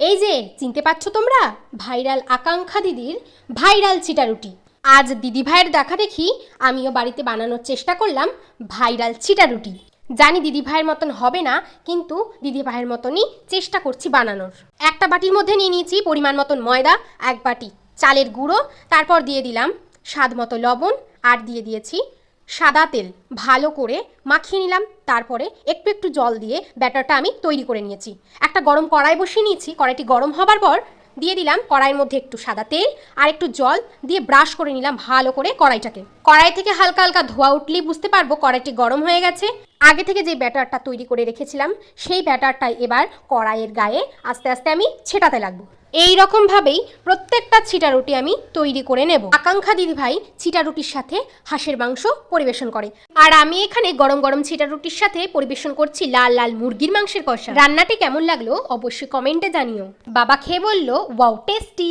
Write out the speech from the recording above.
এই যে, চিনতে পারছ তোমরা? ভাইরাল আকাঙ্ক্ষা দিদির ভাইরাল চিটারুটি আজ দিদি ভাইয়ের দেখা দেখি আমিও বাড়িতে বানানোর চেষ্টা করলাম ভাইরাল চিটারুটি জানি দিদি ভাইয়ের মতন হবে না, কিন্তু দিদি ভাইয়ের মতনই চেষ্টা করছি বানানোর। একটা বাটির মধ্যে নিয়ে নিয়েছি পরিমাণ মতন ময়দা, এক বাটি চালের গুঁড়ো, তারপর দিয়ে দিলাম স্বাদ মতো লবণ, আর দিয়ে দিয়েছি সাদা তেল ভালো করে মাখিয়ে নিলাম, তারপরে একটু একটু জল দিয়ে ব্যাটারটা আমি তৈরি করে নিয়েছি। একটা গরম কড়াই বসিয়ে নিয়েছি, কড়াইটি গরম হবার পর দিয়ে দিলাম কড়াইয়ের মধ্যে একটু সাদা তেল আর একটু জল দিয়ে ব্রাশ করে নিলাম ভালো করে কড়াইটাকে। কড়াই থেকে হালকা হালকা ধোয়া উঠলেই বুঝতে পারব কড়াইটি গরম হয়ে গেছে। আগে থেকে যে ব্যাটারটা তৈরি করে রেখেছিলাম, সেই ব্যাটারটাই এবার কড়াইয়ের গায়ে আস্তে আস্তে আমি ছেটাতে লাগবো। এই রকম ভাবেই প্রত্যেকটা ছিটা রুটি আমি তৈরি করে নেব। আকাঙ্ক্ষা দিদি ভাই ছিটা রুটির সাথে হাঁসের মাংস পরিবেশন করে। আর আমি এখানে গরম গরম ছিটা রুটির সাথে পরিবেশন করছি লাল লাল মুরগির মাংসের কষা। রান্নাটি কেমন লাগল অবশ্যই কমেন্টে জানিও। বাবা খেয়ে বলল, ওয়াও টেস্টি